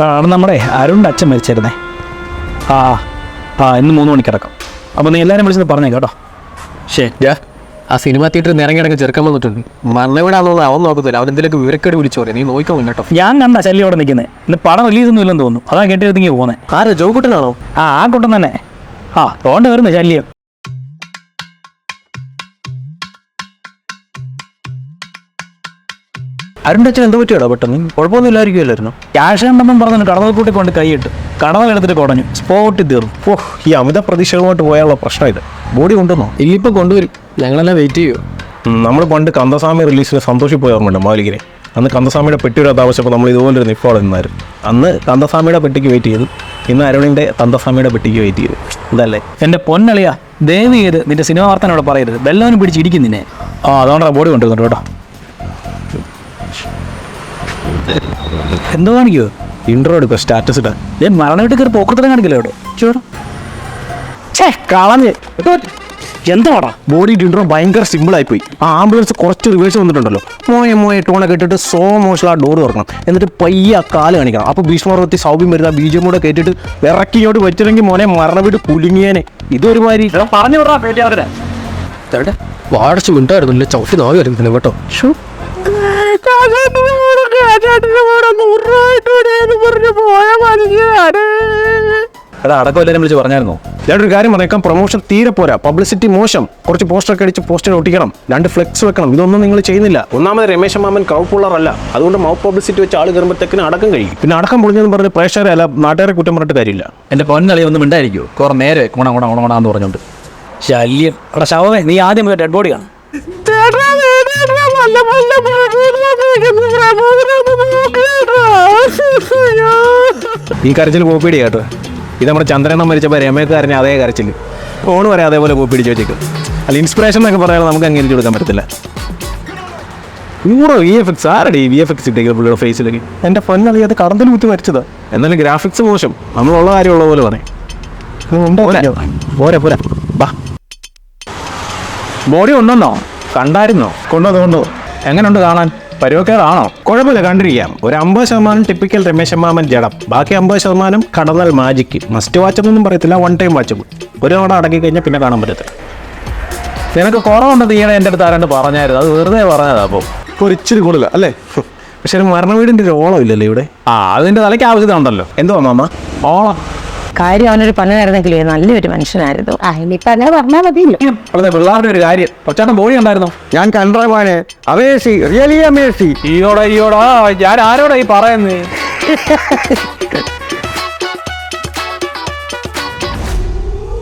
ആ അവിടെ നമ്മുടെ അരുണിന്റെ അച്ഛൻ മരിച്ചിരുന്നേ. ആ ആ ഇന്ന് മൂന്ന് മണിക്ക് ഇറക്കാം അപ്പോൾ നീ എല്ലാവരും വിളിച്ചത് പറഞ്ഞേ കേട്ടോ. ശരി ആ സിനിമ തിയേറ്ററിൽ നിന്ന് ഇറങ്ങിയിടങ്ങ് ചെറുക്കാൻ വന്നിട്ടുണ്ട്. മരണവിടാന്നൊന്നും അവൻ നോക്കത്തില്ല. അവൻ എന്തെങ്കിലും വിവരക്കേട് വിളിച്ചു പറയും. നീ നോക്കാൻ കേട്ടോ. ഞാൻ കണ്ട ശല്യം അവിടെ നിൽക്കുന്നത് ഇന്ന് പടം റിലീസൊന്നും ഇല്ലെന്ന് തോന്നുന്നു. അതാ കേട്ടിരുന്നെങ്കിൽ പോകുന്നത് ആരാ ജോക്കുട്ടനാണോ ആ ആ കുട്ടൻ തന്നെ. ആ തോണ്ട വരുന്നു ശല്യം. അരുണിന്റെ അച്ഛൻ എന്തോ പറ്റിയാടോ പെട്ടെന്ന്? കുഴപ്പമൊന്നും ഇല്ലായിരിക്കുമല്ലായിരുന്നു ക്യാഷ് ഉണ്ടെന്നും പറഞ്ഞു കടന്നൽ കൂട്ടി കൊണ്ട് കൈയിട്ട് കടന്നൽ എടുത്തിട്ട് കുടഞ്ഞു. സ്പോട്ടിൽ തീർന്നു. ഓ ഈ അമിത പ്രതീക്ഷകളുമായിട്ട് പോയാലുള്ള പ്രശ്നം ഇത്. ബോഡി കൊണ്ടുവന്നോ ഇല്ലിപ്പോ കൊണ്ടുവരും. ഞങ്ങളെല്ലാം വെയിറ്റ് ചെയ്യൂ. നമ്മൾ പണ്ട് കന്തസ്വാമി റിലീസിന് സന്തോഷി പോയ ഓർമ്മയുണ്ട് മാലിക്കിനെ. അന്ന് കന്തസ്വാമിയുടെ പെട്ടി വരാത്ത ആവശ്യപ്പോൾ നമ്മൾ ഇതുപോലൊരു നിപ്പോടെ നിന്നായിരുന്നു. അന്ന് കന്തസ്വാമിയുടെ പെട്ടിക്ക് വെയിറ്റ് ചെയ്തു. ഇന്ന് അരുണിന്റെ കന്തസ്വാമിയുടെ പെട്ടിക്ക് വെയിറ്റ് ചെയ്തു. ഇതല്ലേ? എന്റെ പൊന്നളിയ ദയവ് ചെയ്ത് നിന്റെ സിനിമ വാർത്തനോട് പറയരുത്. ബെല്ലോനും പിടിച്ചിരിക്കുന്നതിനെ നിന്നെ. ആ അതുകൊണ്ടാണ് ബോഡി കൊണ്ടുവന്നിട്ട് കേട്ടോ. എന്തോ കാണിക്കോ ഇൻട്രോ എടുക്കോ സ്റ്റാറ്റസ് ഇടാ ഏ മരണ വീട്ടിൽ കയറി പോക്കത്തിലും കാണിക്കില്ല ഛേ കളഞ്ഞ് എന്താടാ ബോഡി ഇൻട്രോ ഭയങ്കര സിമ്പിൾ ആയി പോയി ആ ആംബുലൻസ് കുറച്ച് റിവേഴ്സ് വന്നിട്ടുണ്ടല്ലോ. മോയെ മോയെ ടോണൊക്കെ കേട്ടിട്ട് സോ മോശം ആ ഡോർ തുറക്കണം. എന്നിട്ട് പയ്യെ ആ കാൽ കാണിക്കണം. അപ്പോൾ ഭീഷ്മർവത്തി സൗബിൻ വരുന്ന ബി ജെ കൂടെ കേട്ടിട്ട് ഇറക്കി ഇങ്ങോട്ട് വെച്ചില്ലെങ്കിൽ മോനെ മരണ വീട് കുലുങ്ങിയേനെ. ഇതൊരുമാതിരി പറഞ്ഞു വിടാ വാടച്ച് മിണ്ടായിരുന്നില്ല ചവിട്ടി നാവി വരുന്നു കേട്ടോ. എടാ അടക്കം എല്ലാവരും വിളിച്ച് പറഞ്ഞായിരുന്നോ? ഞാനൊരു കാര്യം പറഞ്ഞേക്കാം പ്രൊമോഷൻ തീരെ പോരാ. പബ്ലിസിറ്റി മോശം. കുറച്ച് പോസ്റ്ററൊക്കെ അടിച്ച് പോസ്റ്റർ ഒട്ടിക്കണം. രണ്ട് ഫ്ലെക്സ് വെക്കണം. ഇതൊന്നും നിങ്ങൾ ചെയ്യുന്നില്ല. ഒന്നാമത് രമേശ് മാമൻ ക്രൗഡ് പുള്ളർ അല്ല. അതുകൊണ്ട് മൗത്ത് പബ്ലിസിറ്റി വെച്ച് ആൾ കയറുമ്പോഴത്തേക്കിന് അടക്കം കഴിയും. പിന്നെ അടക്കം പൊളിഞ്ഞെന്ന് പറഞ്ഞ് പ്രേക്ഷകരെ അല്ല നാട്ടുകാരെ കുറ്റം പറഞ്ഞിട്ട് കാര്യമില്ല. എന്റെ പൊന്നളി ഒന്നും ഉണ്ടായിരിക്കും കുറെ നേരെ ഗുണ ഗുണ ഗുണ എന്ന് പറഞ്ഞുകൊണ്ട്. ശല്യം. എടാ ശവമേ നീ ആദ്യം ഡെഡ് ബോഡി കാണും. ഈ കരച്ചിൽ കോപ്പിടി കേട്ടോ. ഇത് നമ്മുടെ ചന്ദ്രനെ മരിച്ചപ്പോൾ രമേക്ക് കരഞ്ഞ അതേ കരച്ചിൽ. ഫോൺ വരെ അതേപോലെ കോപ്പിടിച്ച് വെച്ചേക്കും അല്ല ഇൻസ്പിറേഷൻ എന്നൊക്കെ പറയാൻ നമുക്ക് അങ്ങനെ കൊടുക്കാൻ പറ്റത്തില്ല. നൂറോ വി എഫ് എക്സ് ആരുടെ ഈ വി എഫ് എക്സ് ഇട്ടേക്ക് പുള്ളിയുടെ ഫേസിലേക്ക് എന്റെ പൊന്നളി അത് കടന്തൽ കുത്തി മരിച്ചതാ എന്നാലും ഗ്രാഫിക്സ് മോശം. നമ്മളുള്ള കാര്യമുള്ള പോലെ പറയും. പോരാ. പോരാ ബാ. ബോഡി ഉണ്ടെന്നോ? കണ്ടായിരുന്നോ? കൊണ്ടുവന്നു കൊണ്ടോ. എങ്ങനെയുണ്ട് കാണാൻ? പരുവക്കേടാണോ? കുഴപ്പമില്ല കണ്ടിരിക്കാം. ഒരു അമ്പത് ശതമാനം ടിപ്പിക്കൽ രമേശ് മാമൻ ജഡം. ബാക്കി അമ്പത് ശതമാനം കടന്നൽ മാജിക്ക് മസ്റ്റ് വാച്ച് എന്നൊന്നും പറയത്തില്ല വൺ ടൈം വാച്ചബിൾ ഒരു തവണ അടങ്ങി കഴിഞ്ഞാൽ പിന്നെ കാണാൻ പറ്റത്തില്ല. നിനക്ക് കുറവുണ്ടെന്ന് ഈയിടെ എന്റെ അടുത്ത് ആരാണ്ട് പറഞ്ഞായിരുന്നു. അത് വെറുതെ പറഞ്ഞതാ അപ്പോൾ ഒരു ഇച്ചിരി കൂടുതൽ അല്ലേ? പക്ഷെ ഒരു മരണ വീടിന്റെ ഒരു ഓളം ഇല്ലല്ലോ ഇവിടെ. ആ അതിന്റെ തലയ്ക്ക് ആവശ്യത ഉണ്ടല്ലോ. എന്തോ മാമ? ഓളം. കാര്യം അവനൊരു പന്നനായിരുന്നെങ്കിലേ നല്ലൊരു മനുഷ്യനായിരുന്നു. ആ ഇനിയിപ്പോ അങ്ങനെ പറഞ്ഞാൽ മതിയല്ലോ. വളരെ പിള്ളേരുടെ ഒരു കാര്യം. കൊച്ചാട്ടൻ ബോഡി ഉണ്ടായിരുന്നോ ഞാൻ കണ്ടമാനെ അമേസി റിയലി അമേസി. ഈയോടാ ഈയോടാ ഞാൻ ആരോടാ ഈ പറയുന്നേ?